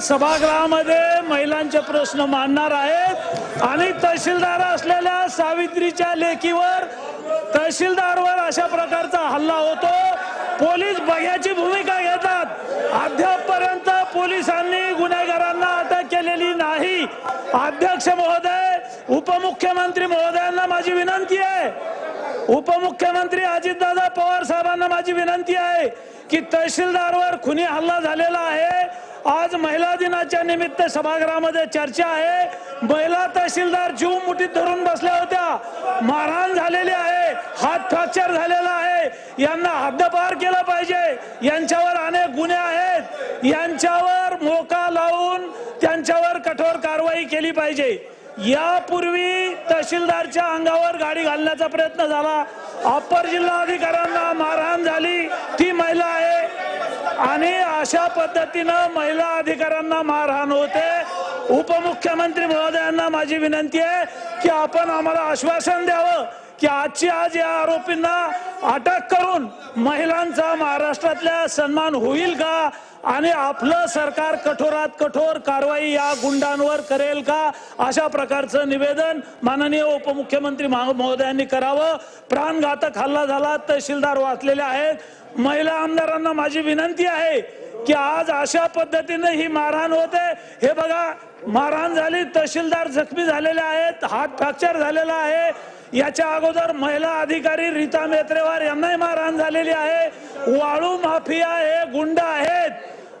आज सभागृहामध्ये महिलांचे प्रश्न मांडणार आहेत. आणि तहसीलदार असलेल्या सावित्रीच्या लेखीवर तहसीलदारवर अशा प्रकारचा हल्ला होतो. पोलीस बघ्याची भूमिका घेतात. अद्यापपर्यंत पोलिसांनी गुन्हेगारांना अटक केलेली नाही. अध्यक्ष महोदय उपमुख्यमंत्री महोदयांना माझी विनंती आहे. उपमुख्यमंत्री अजितदादा पवार साहेबांना माझी विनंती आहे की तहसीलदारवर खुनी हल्ला झालेला आहे. आज महिला दिनाच्या निमित्त सभागृहामध्ये चर्चा आहे. महिला तहसीलदार जीव मुठीत धरून बसल्या होत्या. मारहाण झालेली आहे. हात फ्रॅक्चर झालेला आहे. यांना हद्दपार केलं पाहिजे. यांच्यावर अनेक गुन्हे आहेत. यांच्यावर मोका लावून त्यांच्यावर कठोर कारवाई केली पाहिजे. यापूर्वी तहसीलदारच्या अंगावर गाडी घालण्याचा प्रयत्न झाला. अप्पर जिल्हा अधिकाऱ्यांना मारहाण झाली. ती महिला आणि अशा पद्धतीनं महिला अधिकाऱ्यांना मारहाण होते. उपमुख्यमंत्री महोदयांना माझी विनंती आहे की आपण आम्हाला आश्वासन द्यावं की आजची आज या आरोपींना अटक करून महिलांचा महाराष्ट्रातल्या सन्मान होईल का? आणि आपलं सरकार कठोरात कठोर कारवाई या गुंडांवर करेल का? अशा प्रकारचं निवेदन माननीय उपमुख्यमंत्री महा- महोदयांनी करावं. प्राणघातक हल्ला झाला तहसीलदार वाचलेले आहेत. महिला आमदारांना माझी विनंती आहे की आज अशा पद्धतीने ही मारहाण होते. हे बघा मारहाण झाली तहसीलदार जखमी झालेले आहेत हात फ्रॅक्चर झालेला आहे. याच्या अगोदर महिला अधिकारी रीता मेत्रेवार यांनाही मारहाण झालेली आहे. वाळू माफिया हे गुंड आहेत.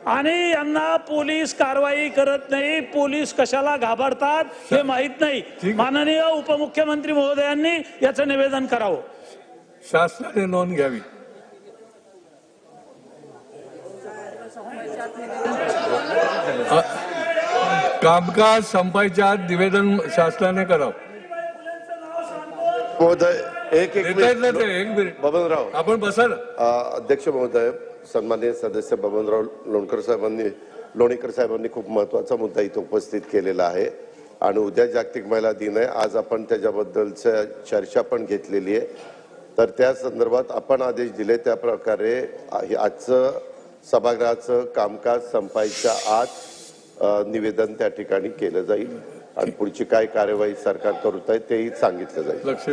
आणि यांना पोलीस कारवाई करत नाही. पोलीस कशाला घाबरतात हे माहीत नाही. माननीय उपमुख्यमंत्री महोदयांनी याचं निवेदन करावं. शासनाने नोंद घ्यावी. कामकाज संपायच्या आत निवेदन शासनाने करावं? महोदय एक एक मिनिट. बबनराव. आपण बसा ना अ, अध्यक्ष महोदय सन्माननीय सदस्य बबनराव लोणकर साहेबांनी लोणीकर साहेबांनी खूप महत्त्वाचा मुद्दा इथं उपस्थित केलेला आहे. आणि उद्या जागतिक महिला दिन आहे. आज आपण त्याच्याबद्दलच्या चर्चा पण घेतलेली आहे. तर त्या संदर्भात आपण आदेश दिले. त्या प्रकारे आजचं सभागृहाचं कामकाज संपायच्या आत निवेदन त्या ठिकाणी केलं जाईल आणि पुढची काय कार्यवाही सरकार करत आहे तेही सांगितलं जाईल. लक्ष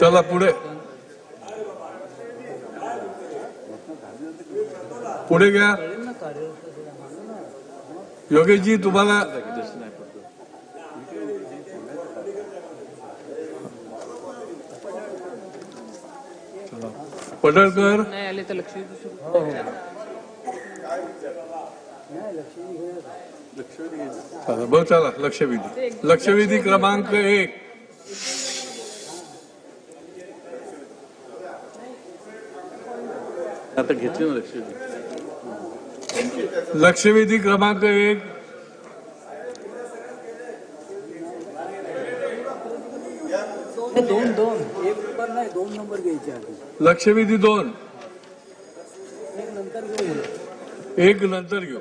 चला पुढे. पुढे घ्या. योगेशजी तुम्हाला पडळकर. नाही आले तर लक्ष चला लक्षवेधी. लक्षवेधी क्रमांक एक. आता घेतली ना लक्ष लक्षवेधी क्रमांक एक. दोन दोन. एक नंबर नाही दोन नंबर घ्यायचे आधी. लक्षवेधी दोन. एक नंतर घेऊ एक नंतर घेऊ.